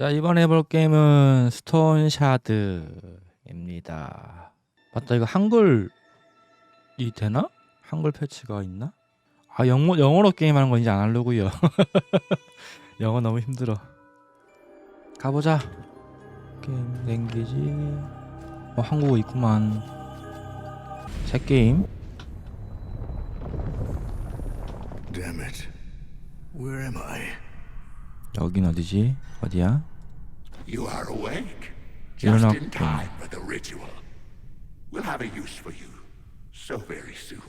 자, 이번에 해볼 게임은 스톤샤드입니다. 맞다, 이거 한글이 되나? 한글 패치가 있나? 아, 영어, 영어로 게임하는 거 이제 안 하려고요. 영어 너무 힘들어. 가보자. 게임 랭귀지. 어, 한국어 있구만. 새 게임. Damn it. Where am I? 여긴 어디지? 어디야? You are awake. You're Just not in time for the ritual. We'll have a use for you so very soon.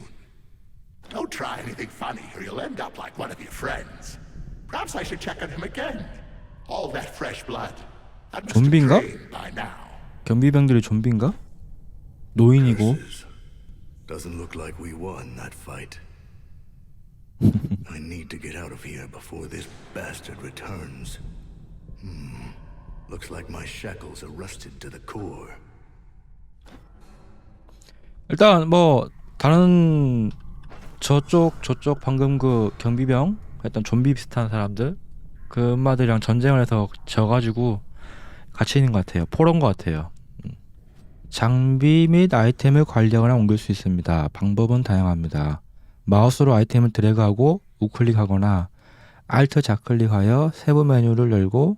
Don't try anything funny or you'll end up like one of your friends. Perhaps I should check on him again. All that fresh blood. That must have 좀비인가? drained by now. 경비병들이 좀비인가? 노인이고. Curses. Doesn't look like we won that fight. I need to get out of here before this bastard returns. Hmm. Looks like my shackles are rusted to the core. 일단 뭐 다른 저쪽 저쪽 방금 그 경비병 일단 좀비 비슷한 사람들 그 엄마들이랑 전쟁을 해서 져가지고 같이 있는 것 같아요. 포로인 것 같아요. 음. 장비 및 아이템을 관리하거나 옮길 수 있습니다. 방법은 다양합니다. 마우스로 아이템을 드래그하고 우클릭하거나 알트 좌클릭하여 세부 메뉴를 열고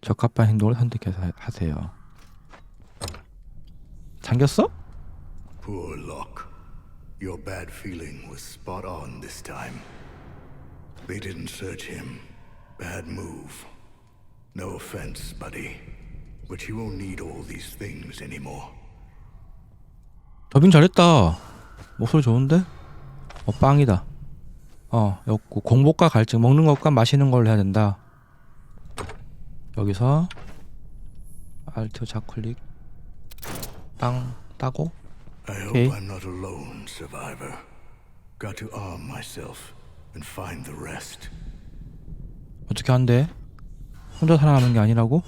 적합한 행동을 선택해서 하세요. 잠겼어? Poor Locke. Your bad feeling was spot on this time. They didn't search him. Bad move. No offense, buddy. But you won't need all these things anymore. 더빙 잘했다. 목소리 좋은데? 어, 빵이다. 어, 였고 공복과 갈증 먹는 것과 마시는 걸 해야 된다. 여기서 알트 좌클릭 땅 따고 I hope Okay. I'm not alone, survivor. Got to arm myself and find the rest. 어떻게 한대? 혼자 살아남은 게 아니라고?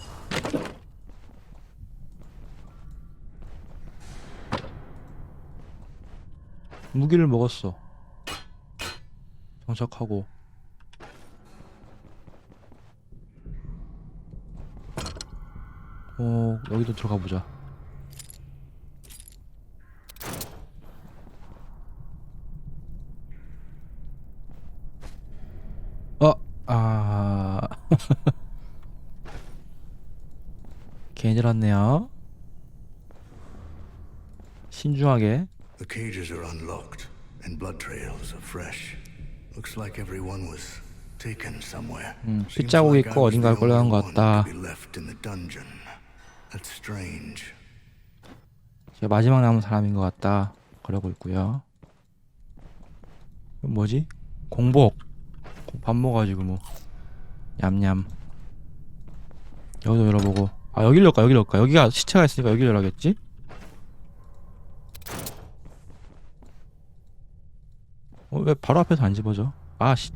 무기를 먹었어. 정착하고. 어, 여기도 들어가 보자. 어, 아. 괜히 들었네요. 신중하게. The cages are unlocked and blood trails are fresh. Looks like everyone was taken somewhere. 음, I 있고 어딘가에 only 것 같다. That's strange. 제가 마지막 남은 사람인 것 같다. 그러고 있고요. 뭐지? 공복. 밥 먹어가지고 뭐. 냠냠. 여기도 열어보고. 아 여기를 열까 여기를 열까 여기가 시체가 있으니까 여기를 열어야겠지? 어, 왜 바로 앞에서 안 집어져? 아 씨.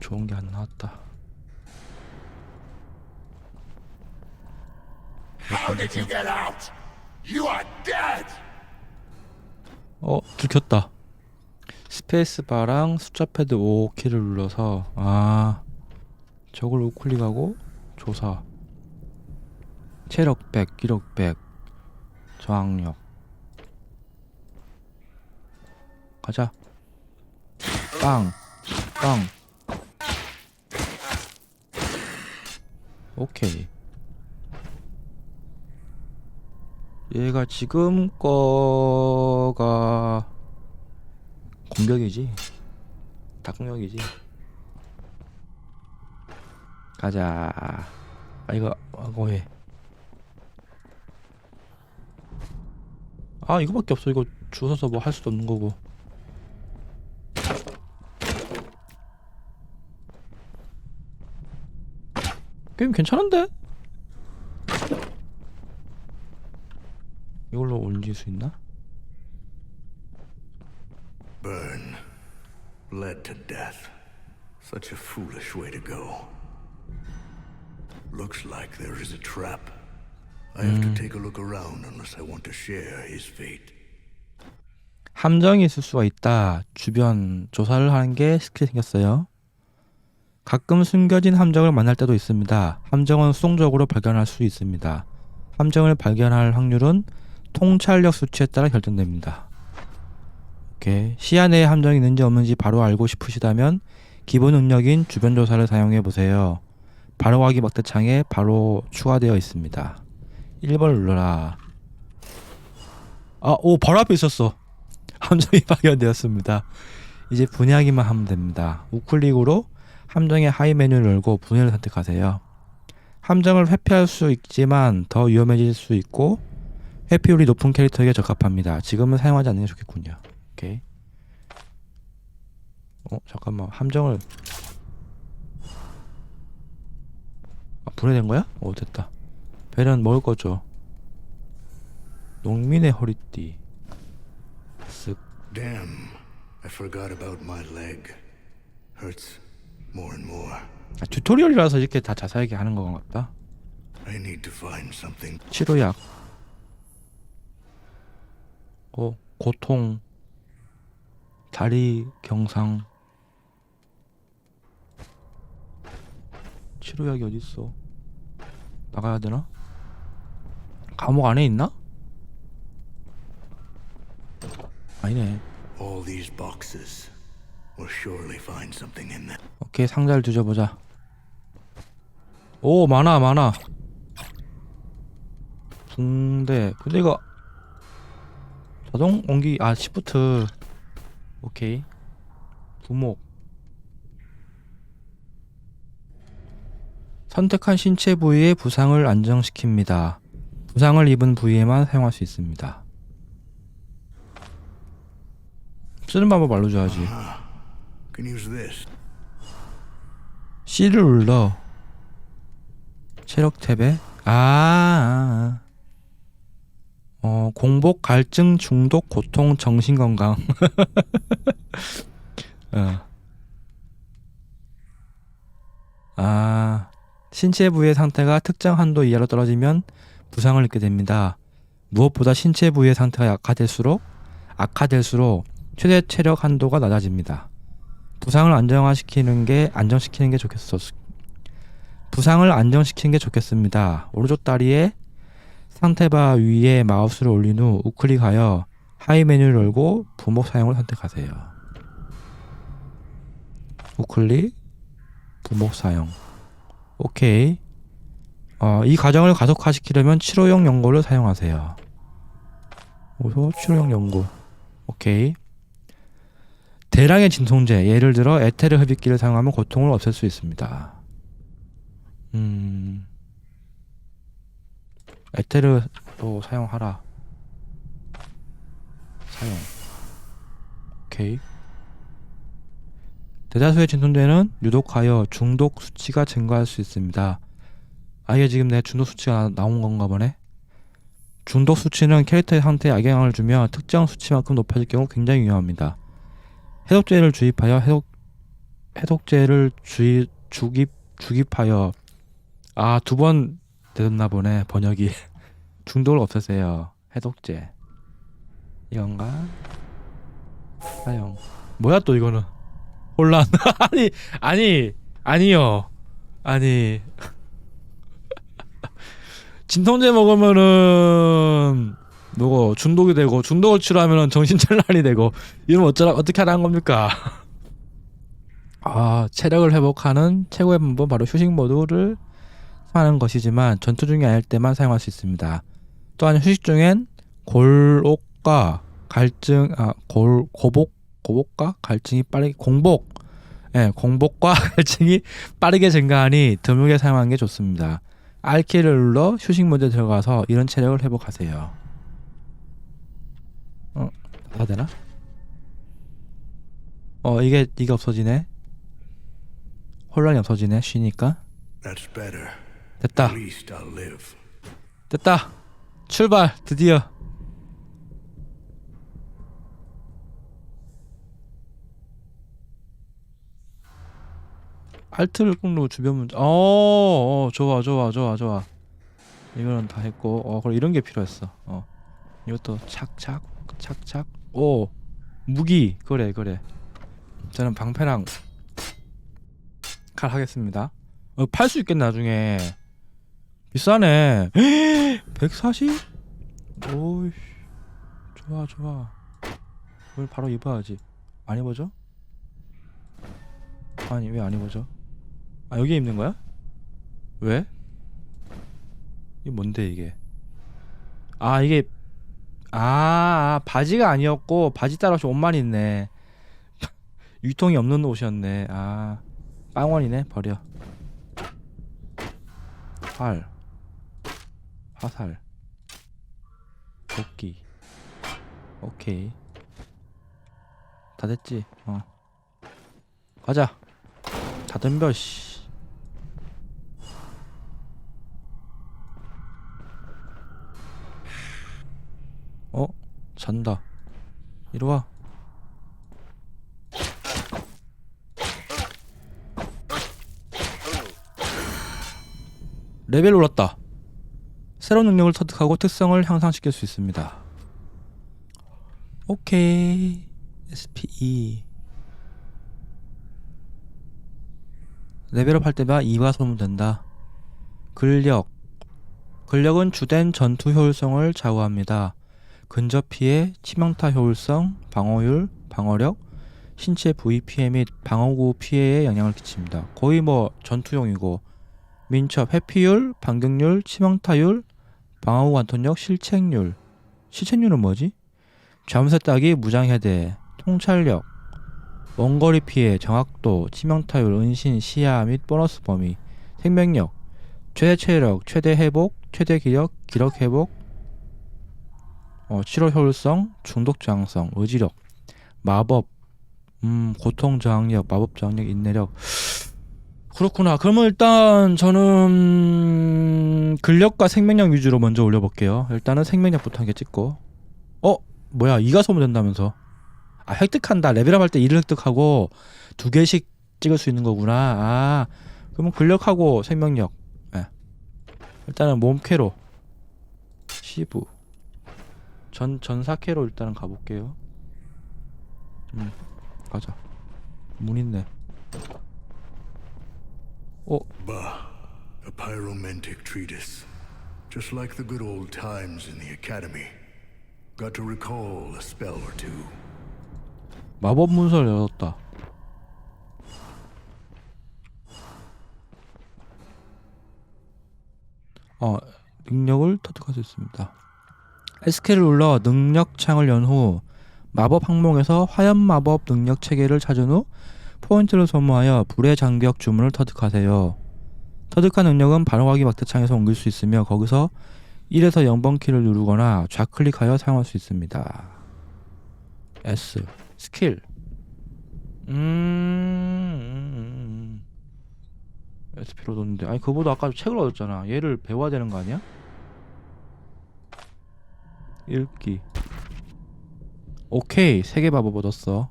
좋은 게 안 나왔다. How did you get out? You are dead! 어 들켰다 스페이스 바랑 숫자 패드 5 키를 눌러서 아 저걸 우클릭하고 조사 체력 100 기록 100 저항력 가자 빵 빵. 오케이 얘가 지금 거가 공격이지. 닭공격이지. 가자. 아 이거 하고 해아 아, 이거밖에 없어. 이거 주워서 뭐 할 수도 없는 거고. 게임 괜찮은데? 이걸로 올릴 수 있나? Burn. Bled to death. Such a foolish way to go. Looks like there is a trap. I have to take a look around unless I want to share his fate. 함정이 있을 수가 있다. 주변 조사를 하는 게 스킬이 생겼어요. 가끔 숨겨진 함정을 만날 때도 있습니다. 함정은 수동적으로 발견할 수 있습니다. 함정을 발견할 확률은 통찰력 수치에 따라 결정됩니다. 오케이. 시야 내에 함정이 있는지 없는지 바로 알고 싶으시다면 기본 능력인 주변 조사를 사용해 보세요. 바로 가기 막대창에 바로 추가되어 있습니다. 1번 눌러라. 아, 오, 바로 앞에 있었어. 함정이 발견되었습니다. 이제 분해하기만 하면 됩니다. 우클릭으로 함정의 하이 메뉴를 열고 분해를 선택하세요. 함정을 회피할 수 있지만 더 위험해질 수 있고 회피율이 높은 캐릭터에게 적합합니다. 지금은 사용하지 않는 게 좋겠군요. 오케이. 어 잠깐만 함정을 아, 분해된 거야? 어 됐다. 배는 먹을 거죠. 농민의 허리띠. 쓱. Damn, I forgot about my leg. Hurts more and more. 아, 튜토리얼이라서 이렇게 다 자세하게 하는 것 같다. I need to find something. 치료약. 어, 고통. 다리 경상. 치료약이 어디 있어? 나가야 되나? 감옥 안에 있나? 아니네. All these boxes. We'll surely find something in them. 오케이 상자를 뒤져보자. 오 많아 많아. 붕대. 근데 이거 자동 옮기 아 시프트. 오케이. 부목. 선택한 신체 부위의 부상을 안정시킵니다. 부상을 입은 부위에만 사용할 수 있습니다. 쓰는 방법 알려줘야지. C를 눌러 체력 탭에 아, 아, 아. 어 공복 갈증 중독 고통 정신 건강 어. 아 신체 부위의 상태가 특정 한도 이하로 떨어지면 부상을 입게 됩니다. 무엇보다 신체 부위의 상태가 약화될수록 악화될수록 최대 체력 한도가 낮아집니다. 부상을 안정화시키는 게 안정시키는 게 좋겠어. 부상을 안정시키는 게 좋겠습니다. 오른쪽 다리에 상태바 위에 마우스를 올린 후 우클릭하여 하이 메뉴를 열고 부목 사용을 선택하세요. 우클릭 부목 사용. 오케이. 어, 이 과정을 가속화시키려면 치료용 연고를 사용하세요. 어디서 치료용 연고. 오케이. 대량의 진통제, 예를 들어 에테르 흡입기를 사용하면 고통을 없앨 수 있습니다. 음, 에테르도 사용하라. 사용. 오케이. 대다수의 진통제는 유독하여 중독 수치가 증가할 수 있습니다. 아예 지금 내 중독 수치가 나- 나온 건가 보네. 중독 수치는 캐릭터의 상태에 악영향을 주며 특정 수치만큼 높아질 경우 굉장히 위험합니다. 해독제를 주입하여 해독 해독제를 주입 주입 주입하여 아 두 번 되었나 보네. 번역이. 중독을 없애세요. 해독제. 이건가? 사용. 뭐야 또 이거는? 혼란. 아니 아니 아니요. 아니. 진통제 먹으면은 뭐고? 중독이 되고 중독을 치료하면은 정신전란이 되고 이러면 어쩌라 어떻게 하라는 겁니까? 아 체력을 회복하는 최고의 방법 바로 휴식 모드를 사용하는 것이지만 전투 중이 아닐 때만 사용할 수 있습니다. 또한 휴식 중엔 골옥과 갈증 아 골 고복 고복과 갈증이 빠르게 공복 예 공복과 갈증이 빠르게 증가하니 드물게 사용하는 게 좋습니다. R키를 눌러 휴식 모드에 들어가서 이런 체력을 회복하세요. 어, 다 되나? 어, 이게 이게 없어지네. 혼란이 없어지네. 쉬니까. 됐다. 됐다. 출발. 드디어. 알트를 꾹 누르고 주변 문자. 어, 어, 좋아, 좋아, 좋아, 좋아. 이거는 다 했고, 어, 그럼 이런 게 필요했어. 어, 이것도 착착, 착착. 오, 무기. 그래, 그래. 저는 방패랑 칼 하겠습니다. 어, 팔 수 있겠네 나중에. 비싸네. 140? 오이. 좋아 좋아. 이걸 바로 입어야지. 안 입어져? 아니 왜 안 입어져? 아 여기 입는 거야? 왜? 이게 뭔데 이게? 아 이게 아, 아 바지가 아니었고 바지 따라 옷만 있네. 유통이 없는 옷이었네. 아 빵원이네 버려. 활 화살. 도끼. 오케이. 다 됐지? 어. 가자. 다 덤벼 씨. 어? 잔다. 이리와. 레벨 올랐다 새로운 능력을 터득하고 특성을 향상시킬 수 있습니다. 오케이. SPE 레벨업 할 때마다 2가 소모된다. 근력. 근력은 주된 전투 효율성을 좌우합니다. 근접 피해, 치명타 효율성, 방어율, 방어력, 신체 부위 피해 및 방어구 피해에 영향을 끼칩니다. 거의 뭐 전투용이고. 민첩, 회피율, 반격률, 치명타율, 방어구 관통력, 실책률. 실책률은 뭐지? 잠수 따기, 무장해대, 통찰력, 원거리 피해, 정확도, 치명타율, 은신, 시야 및 보너스 범위, 생명력, 최대 체력, 최대 회복, 최대 기력, 기력 회복, 어, 치료 효율성, 중독 저항성, 의지력, 마법, 음, 고통 저항력, 마법 저항력, 인내력. 그렇구나. 그러면 일단 저는 근력과 생명력 위주로 먼저 올려볼게요. 일단은 생명력부터 한 개 찍고. 어, 뭐야? 이가 소모된다면서? 아, 획득한다. 레벨업 할 때 이를 획득하고 두 개씩 찍을 수 있는 거구나. 아, 그러면 근력하고 생명력. 예. 일단은 몸캐로. 시부. 전 전사캐로 일단은 가볼게요. 음, 가자. 문 있네. 어, Bah, a pyromantic treatise. Just like the good old times in the academy. Got to recall a spell or two. 마법 문서를 열었다. 어, 능력을 터득할 수 있습니다. S키를 눌러 능력 창을 연 후 마법 항목에서 화염 마법 능력 체계를 찾은 후 포인트를 소모하여 불의 장벽 주문을 터득하세요. 터득한 능력은 바로가기 막대창에서 옮길 수 있으며 거기서 1에서 0번 키를 누르거나 좌클릭하여 사용할 수 있습니다. S 스킬 음, 음, 음. SP로 뒀는데 아니 그보다 아까 책을 얻었잖아 얘를 배워야 되는 거 아니야? 읽기 오케이 세계 마법 얻었어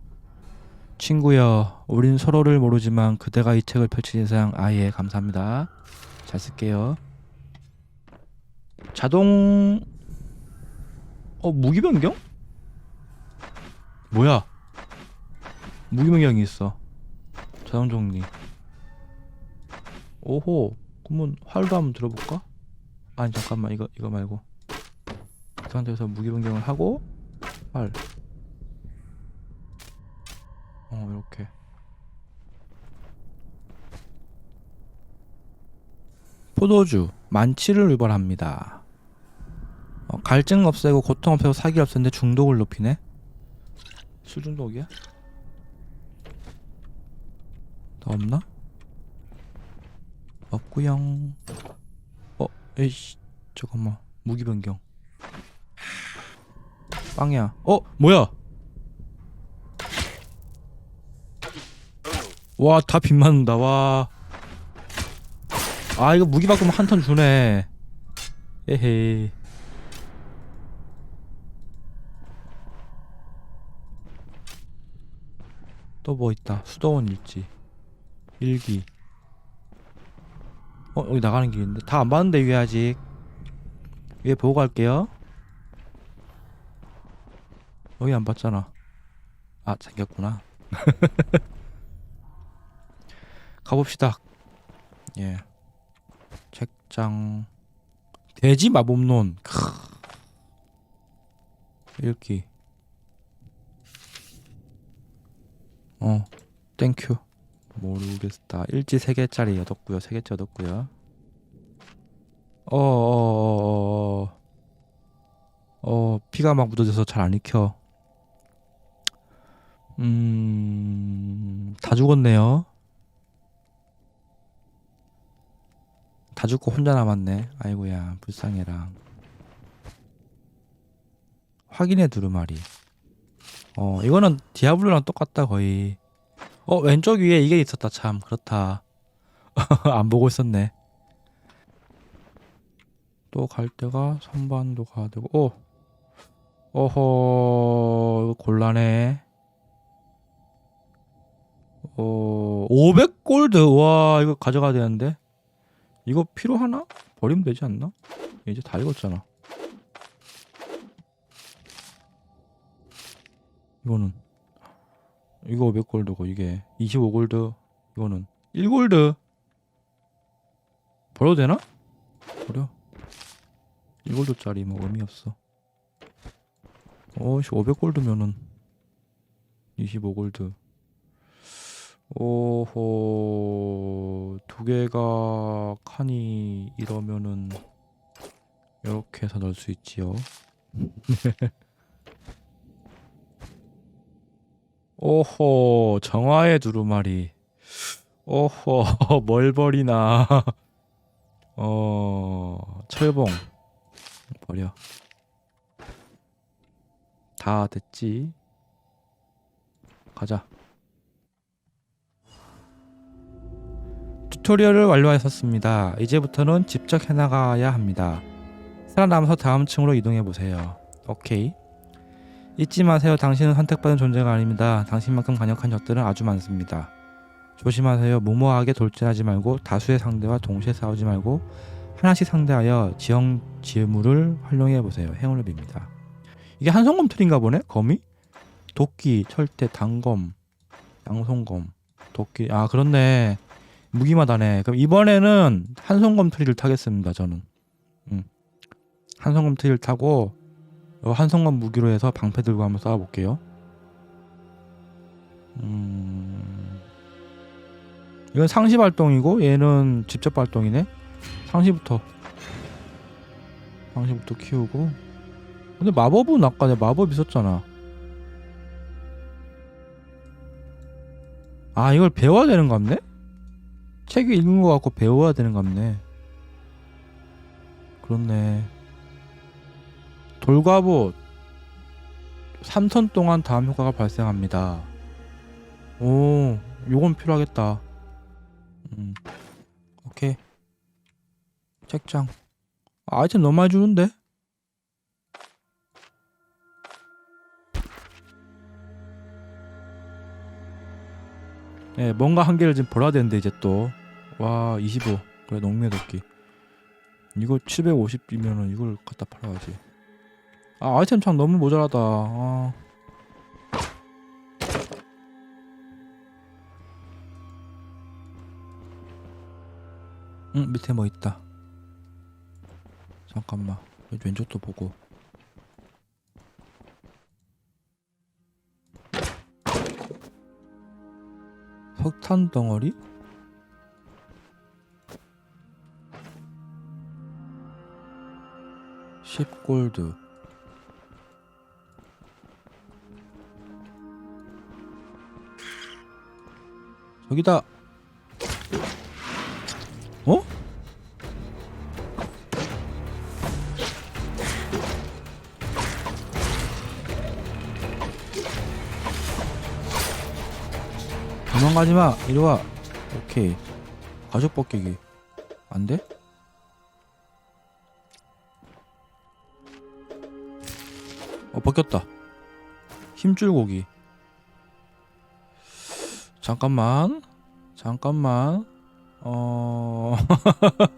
친구여 우린 서로를 모르지만 그대가 이 책을 펼친 이상 아예 감사합니다. 잘 쓸게요. 자동 어 무기 변경? 뭐야? 무기 변경이 있어. 자동 정리. 오호 그러면 활도 한번 들어볼까? 아니 잠깐만. 이거 이거 말고. 그 상태에서 무기 변경을 하고 활 어, 이렇게. 포도주 만취를 유발합니다. 어, 갈증 없애고 고통 없애고 사기 없애는데 중독을 높이네. 술 중독이야? 더 없나? 없구영. 어, 에이씨, 잠깐만. 무기 변경. 빵이야. 어, 뭐야? 와, 다빗 맞는다. 와. 아, 이거 무기 바꾸면 한 턴 주네. 에헤이. 또 뭐 있다. 수도원 일지. 일기. 어, 여기 나가는 길인데. 다 안 봤는데, 위에 아직. 위에 보고 갈게요. 여기 안 봤잖아. 아, 생겼구나. 가봅시다. 예. 책장 돼지 마법론. 크. 읽기. 어, 땡큐. 모르겠다. 일지 3개짜리 얻었고요. 3개째 얻었고요. 어, 어, 어, 어, 어, 피가 막 묻어져서 잘 안 익혀. 음, 다 죽었네요. 다 죽고 혼자 남았네. 아이고야, 불쌍해라. 확인해 두루마리. 어, 이거는 디아블로랑 똑같다, 거의. 어, 왼쪽 위에 이게 있었다, 참. 그렇다. 안 보고 있었네. 또갈 데가 선반도 가야 되고, 오! 어허, 곤란해. 어, 500골드. 와, 이거 가져가야 되는데. 이거 필요하나? 버리면 되지 않나? 이제 다 익었잖아. 이거는 이거 500골드고 이게 25골드 이거는 1골드 버려도 되나? 버려 1골드짜리 뭐 의미 없어 어씨 500골드면은 25골드 오호 두 개가 칸이 이러면은 이렇게 해서 넣을 수 있지요. 오호 정화의 두루마리. 오호 뭘 버리나. 어 철봉. 버려. 다 됐지? 가자 튜토리얼을 완료하였습니다 이제부터는 직접 해나가야 합니다 살아남아서 다음 층으로 이동해 보세요 오케이 잊지 마세요. 당신은 선택받은 존재가 아닙니다. 당신만큼 강력한 적들은 아주 많습니다. 조심하세요. 무모하게 돌진하지 말고 다수의 상대와 동시에 싸우지 말고 하나씩 상대하여 지형 지물을 활용해 보세요. 행운을 빕니다. 이게 한성검 틀인가 보네. 검이 도끼, 철퇴, 단검, 양손검, 도끼. 아 그렇네. 무기마다네. 그럼 이번에는 한성검 트리를 타겠습니다. 저는. 음. 한성검 트리를 타고 어, 한성검 무기로 해서 방패 들고 한번 싸워볼게요. 음... 이건 상시 발동이고 얘는 직접 발동이네. 상시부터 상시부터 키우고. 근데 마법은 아까 내 마법 있었잖아. 아 이걸 배워야 되는 거 같네? 책이 읽은 거 같고 배워야 되는 거 같네. 그렇네. 돌과봇 3턴 동안 다음 효과가 발생합니다. 오, 요건 필요하겠다. 음, 오케이. 책장. 아, 아이템 너무 많이 주는데? 예, 뭔가 한 개를 지금 벌어야 되는데 이제 또. 와, 25. 그래, 농민의 도끼. 이거 750이면은 이걸 갖다 팔아야지. 아 아이템 창 너무 모자라다 아. 응 밑에 뭐 있다 잠깐만 왼쪽도 보고 석탄 덩어리? (10골드) 저기다. 어? 도망가지 마. 이리 와. 오케이. 가죽 벗기기. 안 돼? 어, 벗겼다. 힘줄 고기. 잠깐만 잠깐만 어...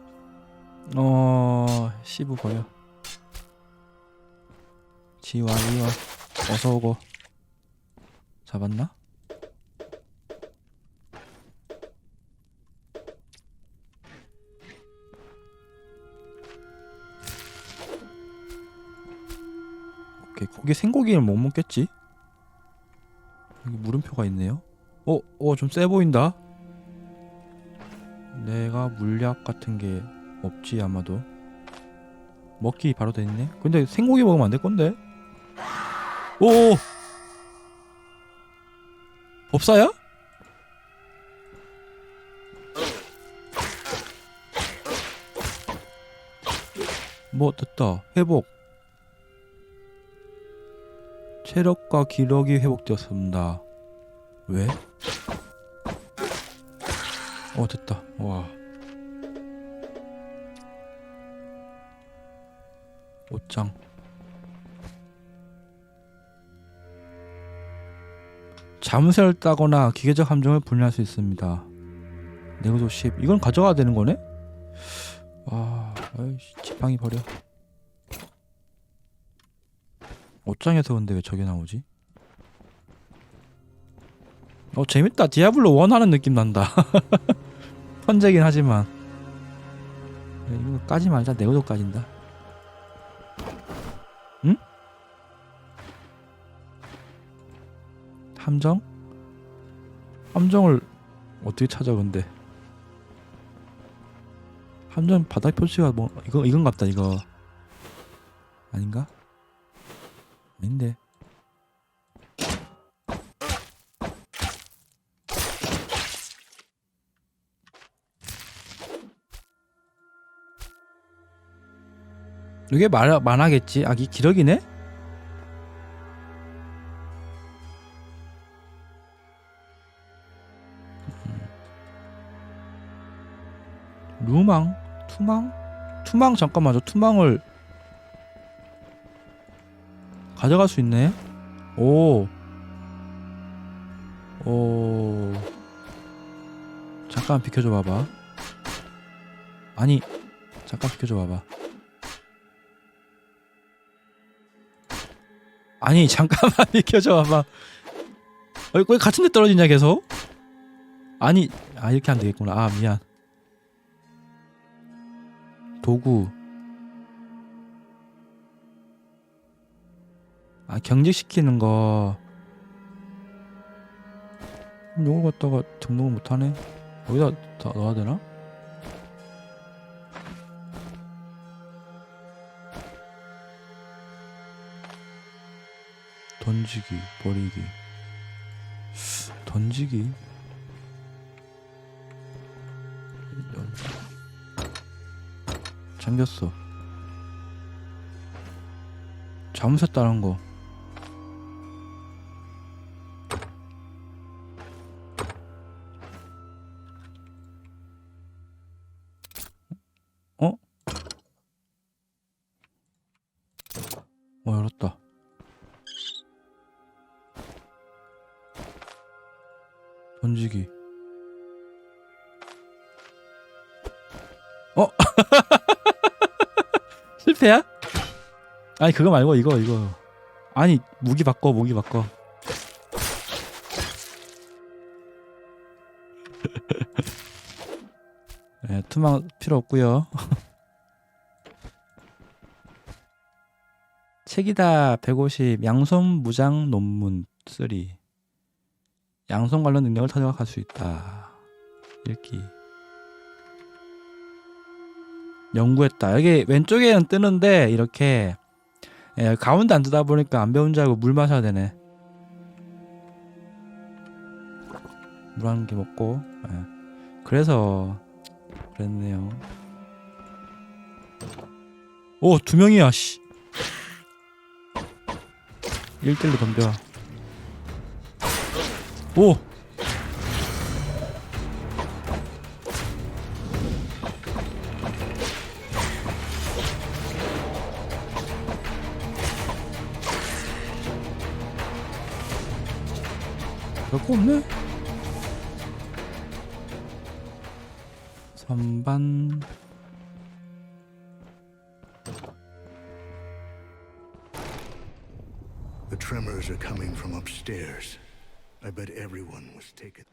어... 시부 버려 지와 이와 어서 오고 잡았나? 고기 생고기를 못 먹겠지? 여기 물음표가 있네요. 어, 어, 좀 세 보인다. 내가 물약 같은 게 없지 아마도. 먹기 바로 돼 있네. 근데 생고기 먹으면 안 될 건데. 오. 법사야? 뭐 됐다. 회복. 체력과 기력이 회복되었습니다. 왜? 어 됐다. 와. 옷장. 잠수를 따거나 기계적 함정을 분리할 수 있습니다. 내구도 10. 이건 가져가야 되는 거네? 와, 아이씨, 지팡이 버려. 옷장에서 근데 왜 저게 나오지? 어 재밌다 디아블로 원 하는 느낌 난다 펀제긴 하지만 야, 이거 까지 말자 내구도 까진다 응? 함정? 함정을 어떻게 찾아 근데 함정 바닥 표시가 뭐 이거 이건 같다 이거 아닌가? 아닌데. 이게 말 만하겠지? 아기 기력이네? 음. 루망? 투망? 투망? 잠깐만 저 투망을 가져갈 수 있네. 오. 오. 잠깐 비켜줘 봐봐. 아니, 잠깐 비켜줘 봐봐. 아니, 잠깐만 비켜줘 봐봐. 어, 왜 같은 데 떨어지냐 계속? 아니, 아 이렇게 안 되겠구나. 아 미안. 도구. 아 경직시키는 거. 요걸 갖다가 등록을 못하네? 여기다 다 넣어야 되나? 던지기 버리기. 던지기? 잠겼어. 잠수했다는 거 던지기. 어? 실패야? 아니 그거 말고 이거 이거. 아니 무기 바꿔 무기 바꿔. 네, 투망 필요 없고요. 책이다 150 양손 무장 논문 3 양손 관련 능력을 터득할 수 있다. 읽기. 연구했다. 여기 왼쪽에는 뜨는데 이렇게 예, 가운데 안 뜨다 보니까 안 배운 줄 알고 물 마셔야 되네. 물 한 개 먹고 예. 그래서 그랬네요. 오 두 명이야 씨. 1대1로 덤벼 오! 별거 없네? 선반 The tremors are coming from upstairs. I bet everyone was taken.